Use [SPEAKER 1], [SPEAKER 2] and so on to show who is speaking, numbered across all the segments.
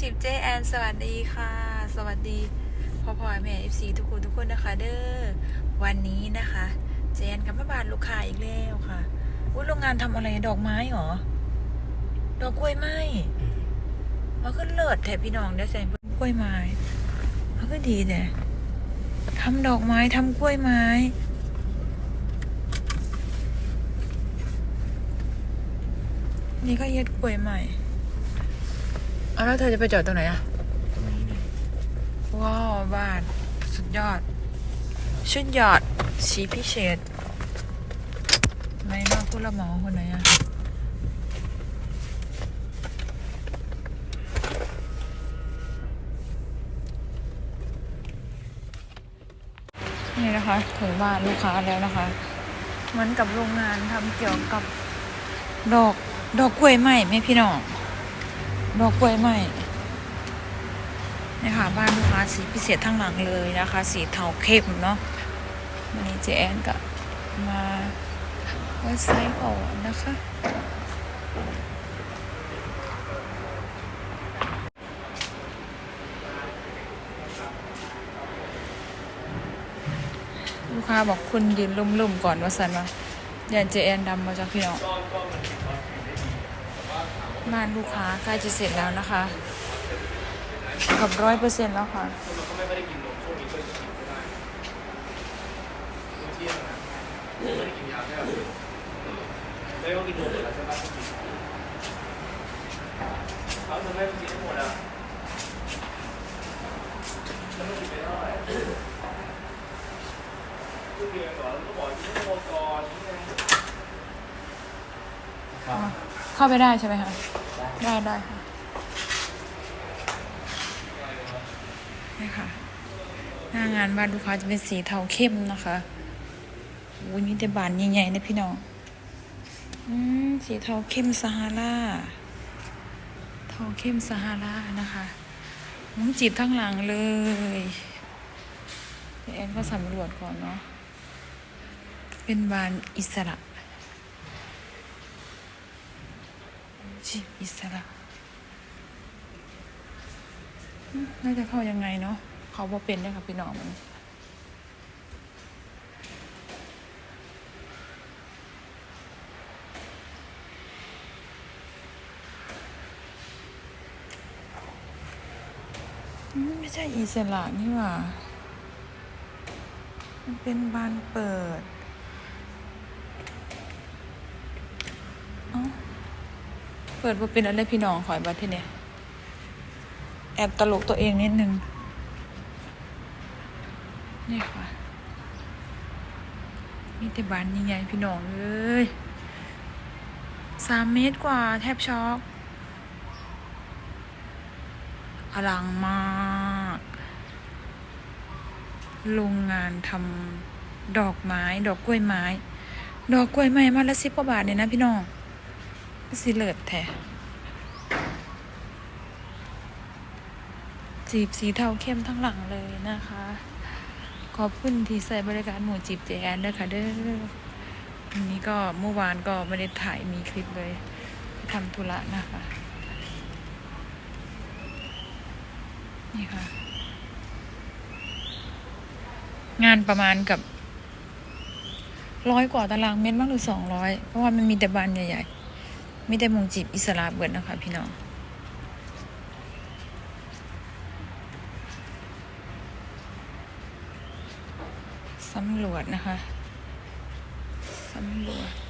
[SPEAKER 1] จิบเจแอนสวัสดีค่ะ สวัสดีพ่อพ่อแม่เอฟซีทุกคนทุกคนนะคะ เด้อวันนี้นะคะเจนกับแม่บ้านลูกค้าอีกแล้วค่ะอุ้ยโรงงานทำอะไรดอกไม้เหรอ ดอกกล้วยไม้มันก็เลิศแถพี่น้องได้ใส่กล้วยไม้มันก็ดีแต่ทำดอกไม้ทำกล้วยไม้นี่ก็เย็ดกล้วยใหม่ เอาแล้วเธอจะไปจอดตรงไหนอะ
[SPEAKER 2] ตรงนี้เนี่ย
[SPEAKER 1] ว้าวบ้าน สุดยอด ชุดยอดสีพิเศษไม่นอกผู้ละหมอคนไหนอะนี่นะคะถึงบ้านลูกค้าแล้วนะคะ เหมือนกับโรงงานทำเกี่ยวกับ ดอกดอกกล้วยไหมไหมพี่น้อง ดอกกล้วยไหม่นี่ค่ะบ้านลูกค้าสีพิเศษทั้งหลังเลยนะคะ สีเทาเข้มเนาะวันนี้เจแอนก็มาไว้ไซส์อ่อนนะคะลูกค้าบอกคุณยืนลุ่มๆก่อนว่าสันว่าอย่าเจแอนดำมาจากพี่น้อง บ้านลูกค้าใกล้จะเสร็จแล้วนะคะกับร้อยเปอร์เซ็นต์แล้วค่ะ
[SPEAKER 2] ไม่ก็กินไม่ได้มื้อเที่ยนะใช่ไหมไม่ต้องกินนมหมดแล้วใช่ไหมเขาทำไมไม่กินทั้งหมดอะแล้วมันกินไปเท่าไหร่ก็เดือนก่อนก็บอกกินนมก่อนนี่ไงครับ
[SPEAKER 1] เข้าไปได้ใช่ไหมคะได้ได้ค่ะนี่ค่ะ หน้างานบ้านลูกค้าจะเป็นสีเทาเข้มนะคะอุ้ยมีแต่บานใหญ่ๆนะพี่น้องอืมสีเทาเข้มซาฮาราเทาเข้มซาฮารานะคะมุ้งจีบทั้งหลังเลยเดี๋ยวแอนก็สำรวจก่อนเนาะเป็นบานอิสระ จีบอิสระ น่าจะเข้ายังไงเนาะเขาบอกเป็นได้ค่ะพี่น้องมันไม่ใช่อิสระนี่หว่า มันเป็นบานเปิดเอ้า เปิดว่าเป็นอะไรพี่น้องขอยบัดที่เนี่ยแอบตลกตัวเองนิดนึง นี่ค่ะ มีแต่บานใหญ่ๆพี่น้องเอ้ยสามเมตรกว่าแทบช็อกอลังมากโรงงานทำดอกไม้ ดอกกล้วยไม้ ดอกกล้วยไม้มาละสิบกว่าบาทเนี่ยนะพี่น้อง สิเลิศแท้จีบสีเทาเข้มทั้งหลังเลยนะคะ ขอบคุณที่ใส่บริการหมู่จีบเจแอนด้วยค่ะเด้อวันนี้ก็เมื่อวานก็ไม่ได้ถ่ายมีคลิปเลยทำธุระนะคะ นี่ค่ะ งานประมาณกับร้อยกว่าตารางเมตรมากหรือสองร้อยเพราะว่ามันมีแต่บานใหญ่ๆ ไม่ได้มงจีบอิสระเบิดนะคะ พี่น้องสำรวจนะคะสำรวจ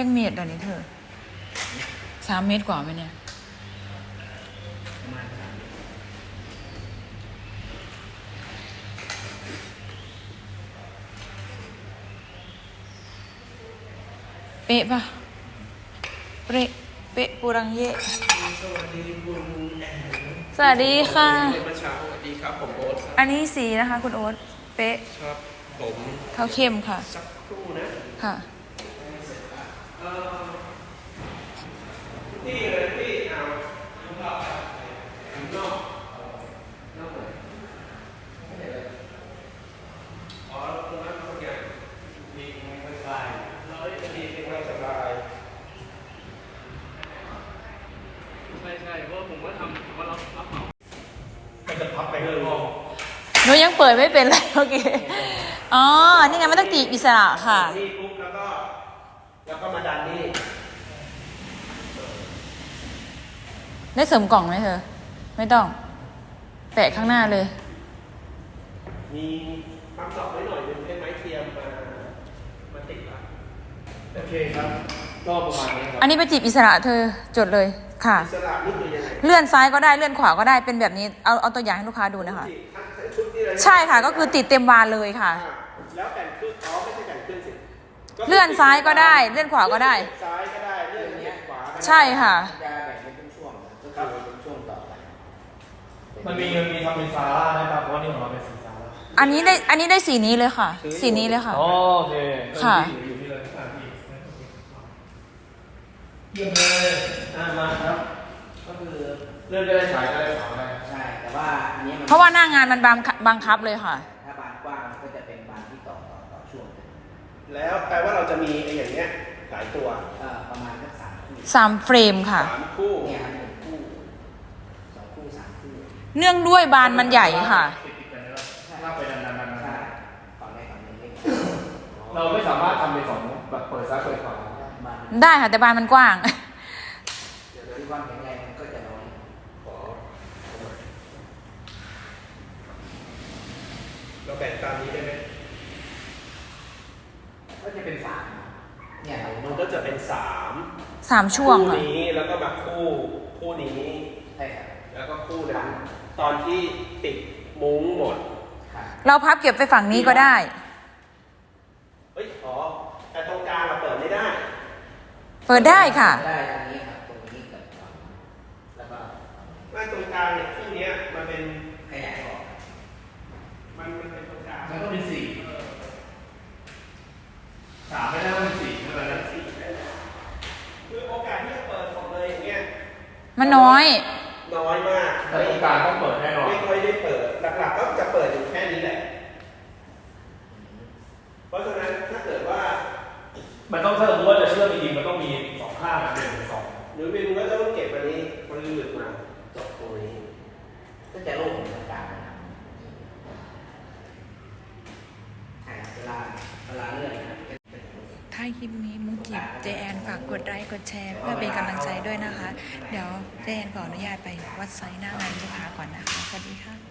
[SPEAKER 1] จังเมตรเดี๋ยวนี้เธอสามเมตรกว่าไหมเนี่ยเป๊ะปะเป๊ะเป๊ะปูรังเย่สสวัสดีค่ะ
[SPEAKER 2] เมื่อเช้าสวัสดีครับผมโอ๊ตครับ
[SPEAKER 1] อันนี้สีนะคะ คุณโอ๊ตเป๊ะ
[SPEAKER 2] ครับผม
[SPEAKER 1] เท่าเข้มค่ะ
[SPEAKER 2] สักครู่นะ
[SPEAKER 1] ค่ะ
[SPEAKER 2] หมามันจะพับไปข้างนอก
[SPEAKER 1] หนูยังเปิดไม่เป็นเลยโอเค อ๋อ นี่ไงมันต้องตีอิสระค่ะ
[SPEAKER 2] แล้วก็แล้วก็มาดันนี่
[SPEAKER 1] ได้เสริมกล่องไหมเธอ ไม่ต้อง แปะข้างหน้าเลย
[SPEAKER 2] มีปั๊มดอกไว้หน่อยเป็นให้ไม้เทียมมามาติดละโอเคครับก็ประมาณนี้ครั
[SPEAKER 1] อันนี้ไปจีบอิสระเธอจดเลยค่ะ
[SPEAKER 2] อิสระนี่คือยังไง
[SPEAKER 1] เลื่อนซ้ายก็ได้เลื่อนขวาก็ได้เป็นแบบนี้เอาเอาตัวอย่างให้ลูกค้าดูนะคะ
[SPEAKER 2] ติดทั้งชุดนี่เลย
[SPEAKER 1] ใช่ค่ะก็คือติดเต็มวานเลยค่ะ
[SPEAKER 2] อ่าแล้วแบ่งครึ่งอ๋อไม่ใช่
[SPEAKER 1] เลื่อนซ้ายก็ได้ เลื่อนขวาก็ได้
[SPEAKER 2] เลื่อนซ้ายก็ได้เลื่อนเหยียดขวาก็ได้
[SPEAKER 1] ใช่ค่ะ
[SPEAKER 3] จะแบ่งเป็นช่วงๆนะก็คือเป็นช่วงต่อไป
[SPEAKER 4] มันมีมันมีทำเป็นซาร่าได้ป่ะเพราะว่านี่ของเราเป็นสีซาร่า
[SPEAKER 1] อันนี้ได้อันนี้ได้สีนี้เลยค่ะ สีนี้เลยค่ะ
[SPEAKER 4] โอเค
[SPEAKER 1] ค่ะ
[SPEAKER 4] อยู่อยู่ที่เลยอะพี่เยี่ยมเลยอะมาครับ
[SPEAKER 3] ก็คือ
[SPEAKER 4] เลื่อนก็ได้ฉายก็ได้ขาวก็ได้
[SPEAKER 3] ใช่แต่ว่าอันนี้มัน
[SPEAKER 1] เพราะว่าหน้างานมันบังคับบังคับเลยค่ะ
[SPEAKER 2] แล้วแปลว่าเราจะมีไอ้อย่างเงี้ยหลายตัว
[SPEAKER 3] เอ่อประมาณสักสามคู่
[SPEAKER 1] สามเฟรมค่ะ
[SPEAKER 2] สามคู่
[SPEAKER 3] เนี่ยครับหนึ่งคู่สองคู่สามคู่
[SPEAKER 1] เนื่องด้วยบานมันใหญ่ค่ะ
[SPEAKER 4] ติดติดกันแล้วลากไปดันดันดันดัน
[SPEAKER 3] ใช่ฝั่งใดฝั่งหนึ่งเล็ก
[SPEAKER 4] เราไม่สามารถทำเป็นสองแบบเปิดซ้ายเปิดขวา
[SPEAKER 3] บาน
[SPEAKER 1] ได้ค่ะแต่บานมันกว้าง
[SPEAKER 3] ที่ความแข็งแรงมันก็จะน้อย
[SPEAKER 2] ขอเราแบ่งตามนี้ได้ไหม
[SPEAKER 3] ก็จะเป็นสามเนี่ยเรา
[SPEAKER 2] มันก็จะเป็นสาม
[SPEAKER 1] สามช่วง
[SPEAKER 2] คู่
[SPEAKER 1] ค่ะ
[SPEAKER 2] นี้แล้วก็มาคู่คู่นี้
[SPEAKER 3] ใช่ครับ
[SPEAKER 2] แล้วก็คู่นั้นตอนที่ติดมุ้งหมด
[SPEAKER 3] ค่ะ
[SPEAKER 1] เราพับเก็บไปฝั่งนี้ก็ได้
[SPEAKER 2] เฮ้ยอ๋อแต่ตรงกลางเราเปิดไม่ได้
[SPEAKER 1] เปิดได้ค่ะ
[SPEAKER 3] ได้ตรงนี้ครับตรงนี้กับฝั่งแล้วก็
[SPEAKER 2] ไม่ตรงกลางเนี่ยคู่เนี้ยมันเป็น
[SPEAKER 3] ขยายออก
[SPEAKER 2] มันมันเป็นตรงกลาง
[SPEAKER 4] มันก็เป็นสี่สามไม่ได้ก็เป็นสี่ไม่เป็นไร
[SPEAKER 2] สี่ได้แล้วคือโอกาสที่จะเปิดหมดเลยอย่างเงี้ย
[SPEAKER 1] มันน้อย
[SPEAKER 2] น้อยมาก
[SPEAKER 4] แต่ตรงกลางต้องเปิดแน่นอน
[SPEAKER 2] ไม่ค่อยได้เปิด หลักๆก็จะเปิดอยู่แค่นี้แหละ เพราะฉะนั้นถ้าเกิดว่า
[SPEAKER 4] มันต้องถ้าสมมติว่าจะเชื่อมจริงๆมันต้องมีสองข้างนะหนึ่งสอง
[SPEAKER 2] หรือวินก็ต้องเก็บอันนี้มันหลุดมาจบตรงนี้
[SPEAKER 3] ก็จะโล่งตรงกลางนะครับอ่าเวลาเวลาเลื่อนนะครับก็จะเป็นอย่างนี้
[SPEAKER 1] ถ้าคลิปนี้มุกจิบเจแอนฝากกดไลค์กดแชร์เพื่อเป็นกำลังใจด้วยนะคะ เดี๋ยวเจแอนขออนุญาตไปวัดไซน์หน้างานลูกค้าก่อนนะคะ สวัสดีค่ะ